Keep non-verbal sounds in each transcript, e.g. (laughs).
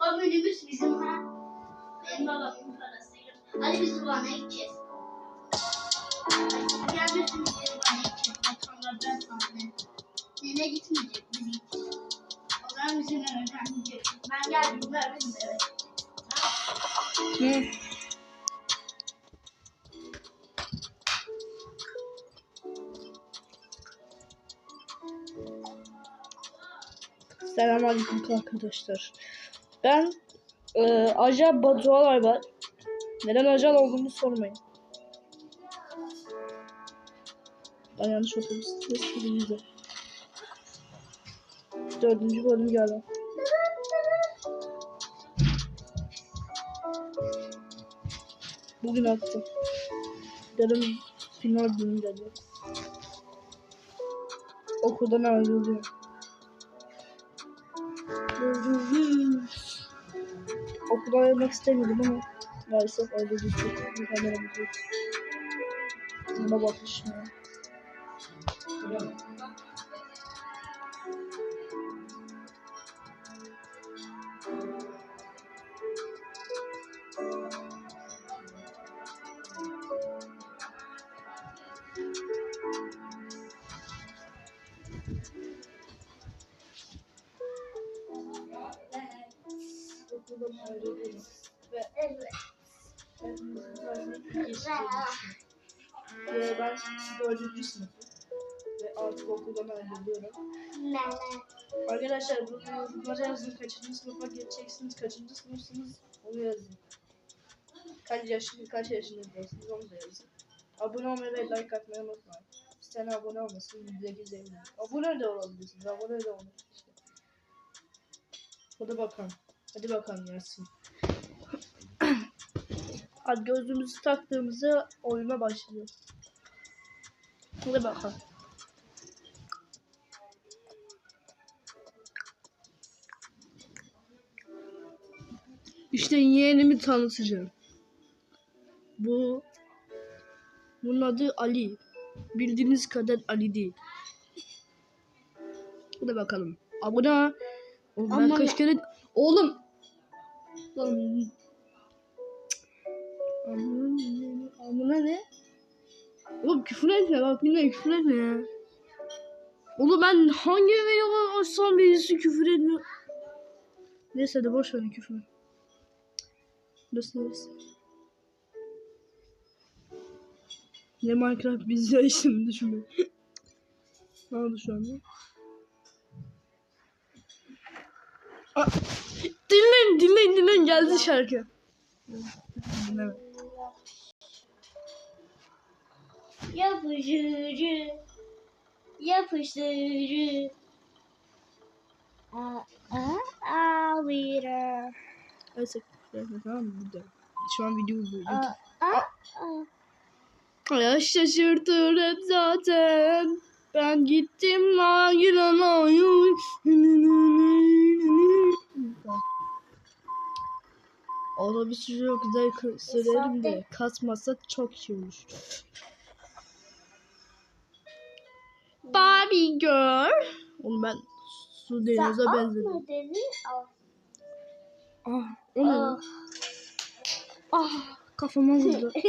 O minibüs bizim ha. Benim babamın parasıyla. Hadi biz Van'a gideceğiz. Gelmesin biz Van'a gideceğiz. Patronlar ben sahne. Nene gitmeyecek biz gideceğiz. O zaman bizim gidecek. Ben geldim ver bizim eve. Selamünaleyküm arkadaşlar. Ben e, ajan Batuhan var. Neden ajan olduğumu sormayın. Ben yanlış sesini Dördüncü bölüm geldi. Bugün attım. Yarın final günü geliyor. Okuldan ayrılıyorum. Okuldan ayrılmak istemiyordum ama maalesef öyle bir şey. Bir kamera bir Buna bakmışım Okuldan ayrılıyorum. Ve Evet. hepimizin karşısında geçtiğimiz Ve ben dördüncü sınıfım. Ve artık okuldan ayrılıyorum. Arkadaşlar bu yorumlara yazın. Kaçıncı sınıfa geçeceksiniz? Kaçıncı sınıfsınız? Onu yazın. Kaç yaşında, kaç yaşındaysınız onu da yazın. Abone olmayı ve like atmayı unutmayın. Tane abone olmasın, yüzde güzel. Abone de olabilirsiniz, abone de olun. İşte. Hadi bakalım. Hadi bakalım yazsın. (clears throat) Hadi gözümüzü taktığımızda oyuna başlıyor. Hadi bakalım. İşte yeğenimi tanıtacağım. Bu bunun adı Ali. Bildiğiniz kadar Ali değil. Hadi bakalım. Abone ol. Ben kaç kere... Oğlum. Lan. Amına, ne? Oğlum küfür etme bak yine küfür etme ya. Oğlum ben hangi videomu açsam birisi küfür ediyor. Neyse de boş verin küfür. Burası neresi? Ne Minecraft biz ya (laughs) şimdi düşünme. ne oldu şu anda? Dinleyin dinleyin dinleyin geldi şarkı. Dinleme. Yapıştırıcı. Yapıştırıcı. Küfür etme tamam mı? Şu an video bu. Aa, aa, aa. Ya şaşırtır hep zaten. Ben gittim lan yine lan. Ona bir sürü güzel söylerim de kasmasa çok iyi olur. Barbie girl. Oğlum ben su denize benzedim. Ah, o ne lan? Ah, kafama vurdu. (laughs)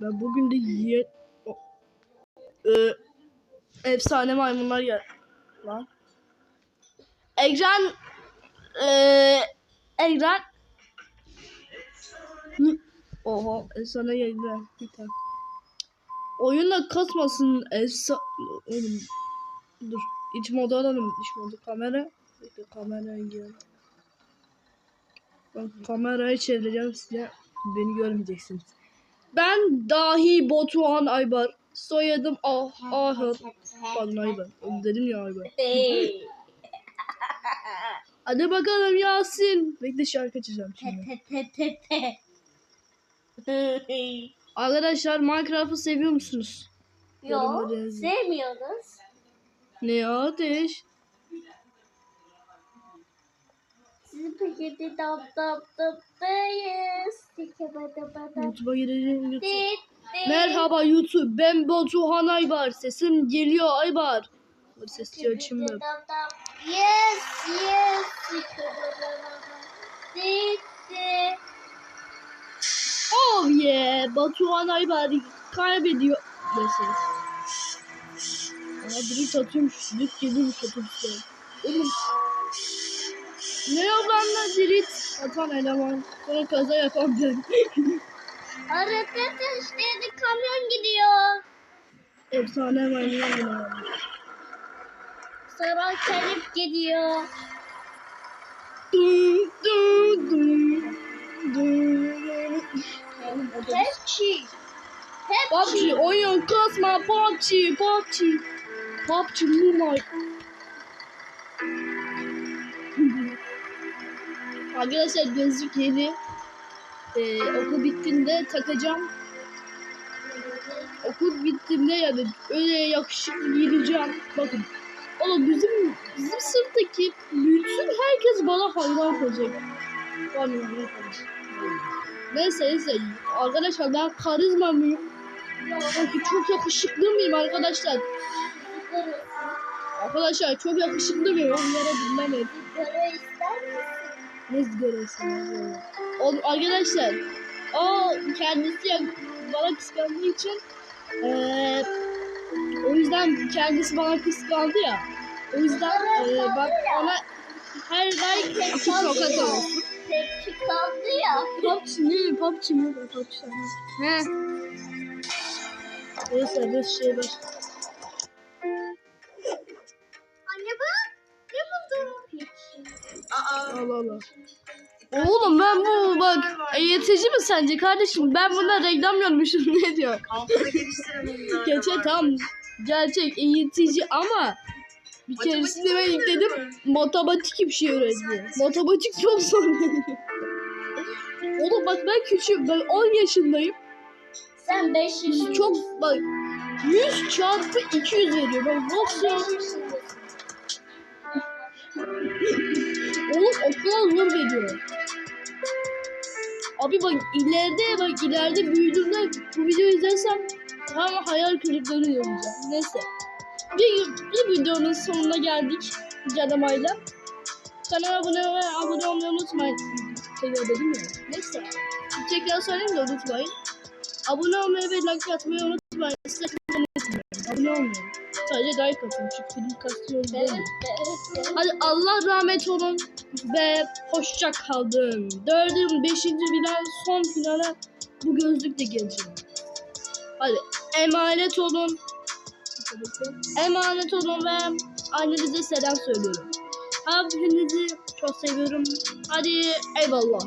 Ben bugün de yiye... O- Ee, efsane maymunlar ya. Lan. Ekran... Ee, ekran... Oha efsane geldi. Bir tane. Oyunda kasmasın efsa... Oğlum. Dur. İç modu alalım. İç modu kamera. Bekle kameraya girelim. Ben kamerayı çevireceğim size. Beni görmeyeceksiniz. Ben dahi Batuhan Aybar. Soyadım Ah Ahır. Pardon Aybar. Dedim ya Aybar. (laughs) Hadi bakalım Yasin. Bekle şarkı açacağım şimdi. (laughs) Arkadaşlar Minecraft'ı seviyor musunuz? Yok, sevmiyoruz. Ne ateş? Sizin paketi daptayız. Tike bada bada. YouTube'a gireceğim YouTube. Merhaba YouTube. Ben Batuhan Aybar. Sesim geliyor Aybar. Dur sesi açayım. Yes, yes. Bitti. Oh yeah. Batuhan Aybari kaybediyor. Neyse. Aa direkt atıyormuş. Direkt geliyormuş otobüste. Oğlum. Ne yoldan direkt atan eleman. Sonra kaza yapan ben. (laughs) Hareket işte kamyon gidiyor. Efsane ya. Sonra kelip gidiyor. Dun dun dun. Dun. Hepsi. PUBG oyun kasma PUBG PUBG PUBG Mumay Arkadaşlar gözlük yeni ee, okul bittiğinde takacağım okul bittiğinde yani öyle yakışıklı giyineceğim bakın oğlum bizim bizim sınıftaki bütün herkes bana hayran olacak? Neyse neyse arkadaşlar ben karizma mıyım? Çünkü çok yakışıklı mıyım arkadaşlar? Arkadaşlar çok yakışıklı mıyım? Onlara ister misin? Ne? O, arkadaşlar o kendisi ya- bana kıskandığı için eee, o yüzden kendisi bana kıskandı ya. O yüzden eee, bak ona her like iki tokat olsun. Tepki kaldı ya. PUBG ne? PUBG mi? PUBG sana. He. Neyse bir şey baş. Anne bak. Ne buldun? Hiç. Allah Allah. Oğlum ben bu bak eğitici mi sence kardeşim? Ben buna reklam görmüşüm (laughs) ne diyor? Geliştirelim. Gerçek tam gerçek eğitici ama bir keresinde ben yükledim matematik bir şey öğretti. Matematik çok zor. Oğlum bak ben küçüğüm ben 10 yaşındayım. Sen 5 yaşındasın. Çok bak 100 çarpı 200 veriyor. Ben nasıl ya? Oğlum okula zor veriyor. Abi bak ileride bak ileride büyüdüğümde bu videoyu izlersem tam hayal kırıklığı yapacağım. Neyse. Bir, bir videonun sonuna geldik Canamayla. Kanala abone ve abone olmayı unutmayın. Tekrar dedim ya. Neyse. Tekrar söyleyeyim de unutmayın. Abone olmayı ve like atmayı unutmayın. Size unutmayın. Abone olmayın. Sadece like atın çünkü film kastıyor değil mi? Hadi Allah rahmet olun ve hoşça kalın. Dördün, beşinci final, son finale bu gözlükle geleceğim. Hadi emanet olun. Emanet olun ve annenize selam söylüyorum. Hepinizi çok seviyorum. Hadi eyvallah.